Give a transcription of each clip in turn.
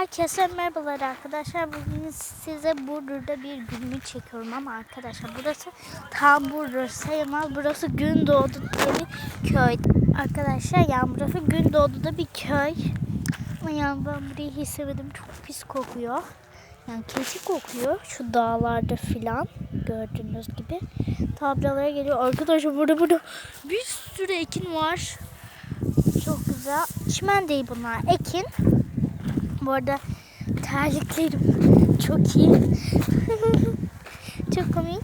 Herkese merhabalar arkadaşlar. Bugün size Burdur'da bir günlük çekiyorum ama arkadaşlar burası tam Burdur sayılmaz. Burası Gündoğdu diye bir köy. Arkadaşlar yani burası Gündoğdu'da bir köy. Ama yani ben burayı hiç sevmedim. Çok pis kokuyor. Yani keçi kokuyor. Şu dağlarda filan gördüğünüz gibi. Tablalara geliyor. Arkadaşlar burada burada bir sürü ekin var. Çok güzel. Çimen değil bunlar. Ekin. Bu arada terliklerim çok iyi. çok komik.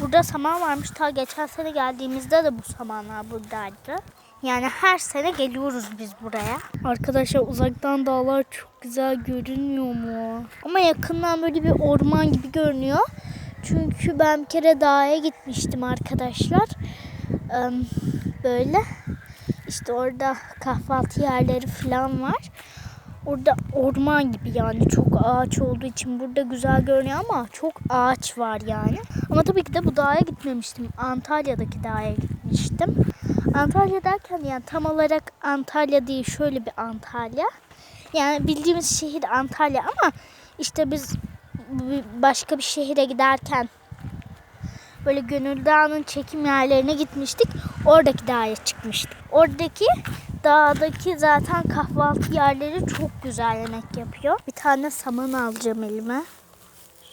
Burada saman varmış. Ta geçen sene geldiğimizde de bu samanlar buradaydı. Yani her sene geliyoruz biz buraya. Arkadaşlar uzaktan dağlar çok güzel görünmüyor mu? Ama yakından böyle bir orman gibi görünüyor. Çünkü ben bir kere dağa gitmiştim arkadaşlar. Böyle işte orada kahvaltı yerleri falan var. Orada orman gibi yani çok ağaç olduğu için burada güzel görünüyor ama çok ağaç var yani. Ama tabii ki de bu dağa gitmemiştim. Antalya'daki dağa gitmiştim. Antalya derken yani tam olarak Antalya değil şöyle bir Antalya. Yani bildiğimiz şehir Antalya ama işte biz başka bir şehire giderken böyle Gönül Dağı'nın çekim yerlerine gitmiştik. Oradaki dağa çıkmıştık. Oradaki dağdaki zaten kahvaltı yerleri çok güzel yemek yapıyor. Bir tane saman alacağım elime.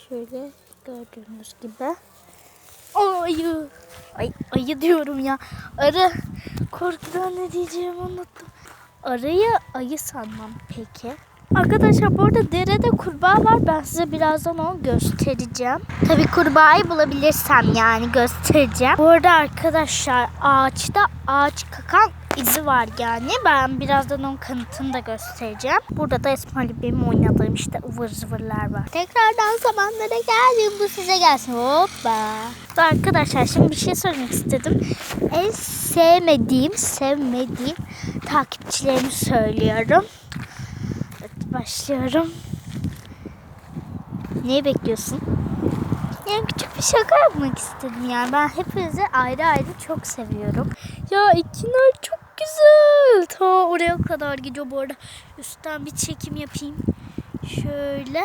Şöyle gördüğünüz gibi. Aa, ayı. Ay, ayı diyorum ya. Arı. Korkudan ne diyeceğimi unuttum. Arıyı ayı sanmam peki. Arkadaşlar bu arada derede kurbağa var. Ben size birazdan onu göstereceğim. Tabii kurbağayı bulabilirsem yani göstereceğim. Bu arada arkadaşlar ağaçta ağaç kakan izi var yani. Ben birazdan onun kanıtını da göstereceğim. Burada da Esmali benim oynadığım işte ıvır zıvırlar var. Tekrardan zamanlara geldim. Bu size gelsin. Hoppa. Arkadaşlar şimdi bir şey söylemek istedim. En sevmediğim, sevmediğim takipçilerimi söylüyorum. Evet, başlıyorum. Neyi bekliyorsun? Yani küçük bir şaka yapmak istedim yani. Ben hepinizi ayrı ayrı çok seviyorum. Ya ikiler çok güzel. Ta oraya kadar gidiyor bu arada. Üstten bir çekim yapayım. Şöyle.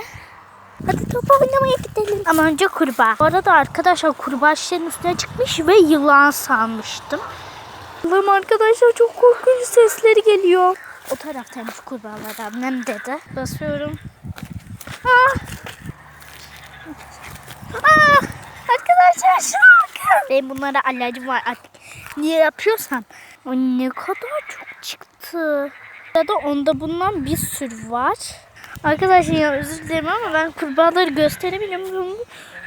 Hadi top oynamaya gidelim. Ama önce kurbağa. Bu arada arkadaşlar kurbağa şişenin üstüne çıkmış ve yılan sanmıştım. Allah'ım arkadaşlar çok korkunç sesleri geliyor. O taraftaymış kurbağalar annem dedi. Basıyorum. Ah! Ah! Arkadaşlar şuna bakın. Benim bunlara alerjim var artık. Niye yapıyorsam. O ne kadar çok çıktı. Ya da onda bundan bir sürü var. Arkadaşlar ya özür dilerim ama ben kurbağaları gösteremiyorum.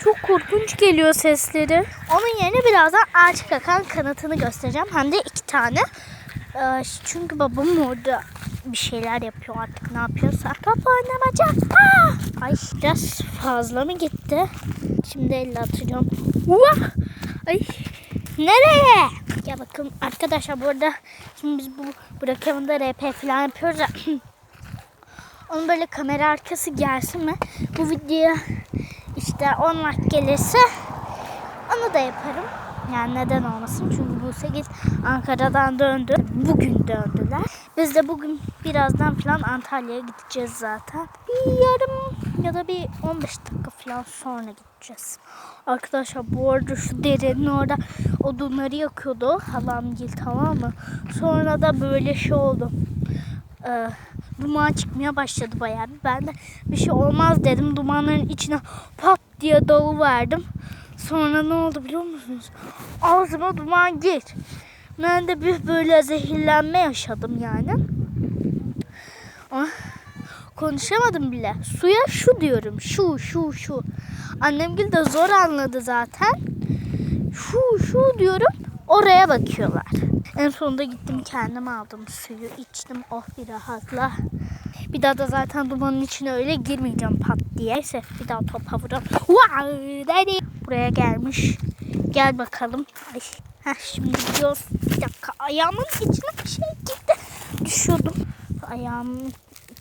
Çok korkunç geliyor sesleri. Onun yerine birazdan ağaç kakan kanatını göstereceğim. Hem de iki tane. Ee, çünkü babam orada bir şeyler yapıyor artık ne yapıyorsa. Top oynamaca. Aa! Ay biraz fazla mı gitti? Şimdi elle atacağım. Vah! Ay nereye? Ya bakın arkadaşlar burada şimdi biz bu bırakımında RP falan yapıyoruz ya. Onun böyle kamera arkası gelsin mi? Bu videoya işte 10 like gelirse onu da yaparım. Yani neden olmasın? Çünkü Buse git Ankara'dan döndü. Bugün döndüler. Biz de bugün birazdan falan Antalya'ya gideceğiz zaten. Bir yarım ya da bir 15 dakika falan sonra gideceğiz. Arkadaşlar bu arada şu derenin orada odunları yakıyordu. Halam gil tamam mı? Sonra da böyle şey oldu. Ee, duman çıkmaya başladı bayağı bir. Ben de bir şey olmaz dedim. Dumanların içine pat diye dalı verdim. Sonra ne oldu biliyor musunuz? Ağzıma duman gir. Ben de bir böyle zehirlenme yaşadım yani. Ah, konuşamadım bile. Suya şu diyorum. Şu şu şu. Annemgil de zor anladı zaten. Şu şu diyorum. Oraya bakıyorlar. En sonunda gittim kendim aldım suyu içtim. Oh bir rahatla. Bir daha da zaten dumanın içine öyle girmeyeceğim pat diye. Neyse bir daha topa daddy. Buraya gelmiş. Gel bakalım. Ay. Heh, şimdi gidiyoruz. Bir dakika ayağımın içine bir şey gitti. Düşüyordum. Ayağımın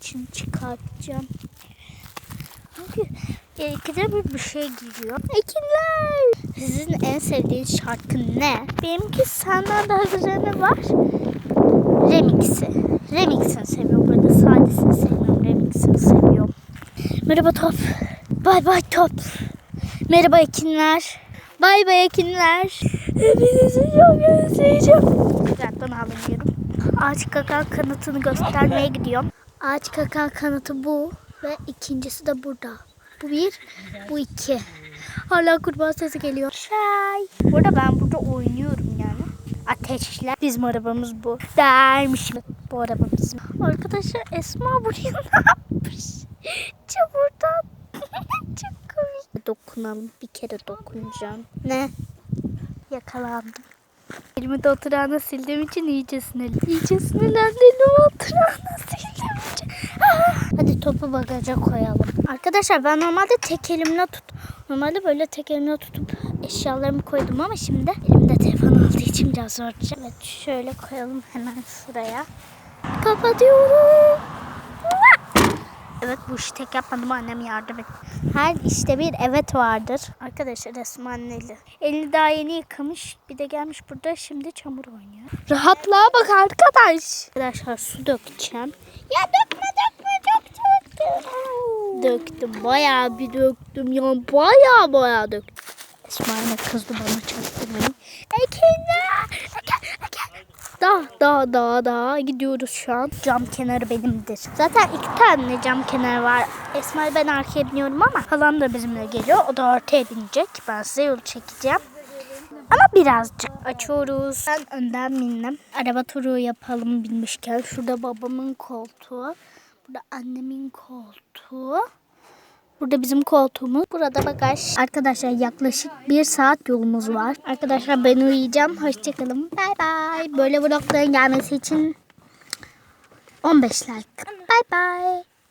içini çıkartacağım. Çünkü ikide bir şey giriyor. Ekinler. Sizin en sevdiğiniz şarkı ne? Benimki senden daha güzeli var. Remix'i. Remix'ini seviyorum. Burada sadesini sevmiyorum. Remix'ini seviyorum. Merhaba top. Bay bay top. Merhaba ekinler. Bay bay ekinler. Hepinizi çok özleyeceğim. Uzaktan alamıyorum. Ağaç kakal kanıtını göstermeye gidiyorum. Ağaç kakal kanıtı bu ve ikincisi de burada. Bu bir, bu iki. Hala kurbağa sesi geliyor. Şay. Burada ben burada oynuyorum yani. Ateşler. Bizim arabamız bu. Dermiş. Bu araba bizim. Arkadaşlar Esma buraya ne yapmış? Çamurdan. Çok komik. Dokunalım. Bir kere dokunacağım. Ne? Yakalandım. Elimi de oturağına sildiğim için iyice sinirli. İyice sinirlendim için. Ah! Hadi topu bagaja koyalım. Arkadaşlar ben normalde tek elimle tut. Normalde böyle tek elimle tutup eşyalarımı koydum ama şimdi elimde telefon olduğu için biraz zor. Evet şöyle koyalım hemen şuraya. Kapatıyorum. Evet bu işi tek yapmadım annem yardım et. Her işte bir evet vardır. Arkadaşlar Esma'nın eli. Elini daha yeni yıkamış. Bir de gelmiş burada şimdi çamur oynuyor. Rahatlığa bak arkadaş. Arkadaşlar su dökeceğim. Ya dökme çok döktüm. Bayağı bir döktüm ya bayağı bayağı döktüm. Esma anne kızdı bana çaktırmayın. Ekinler! Eken, eken. Daha daha daha daha gidiyoruz şu an. Cam kenarı benimdir. Zaten iki tane cam kenarı var. Esma ben arkaya biniyorum ama halam da bizimle geliyor. O da ortaya binecek. Ben size yol çekeceğim. Ama birazcık açıyoruz. Ben önden bindim. Araba turu yapalım binmişken. Şurada babamın koltuğu. Burada annemin koltuğu. Burada bizim koltuğumuz. Burada bagaj. Arkadaşlar yaklaşık bir saat yolumuz var. Arkadaşlar ben uyuyacağım. Hoşçakalın. Bay bay. Böyle vlogların gelmesi için 15 like. Bay bay.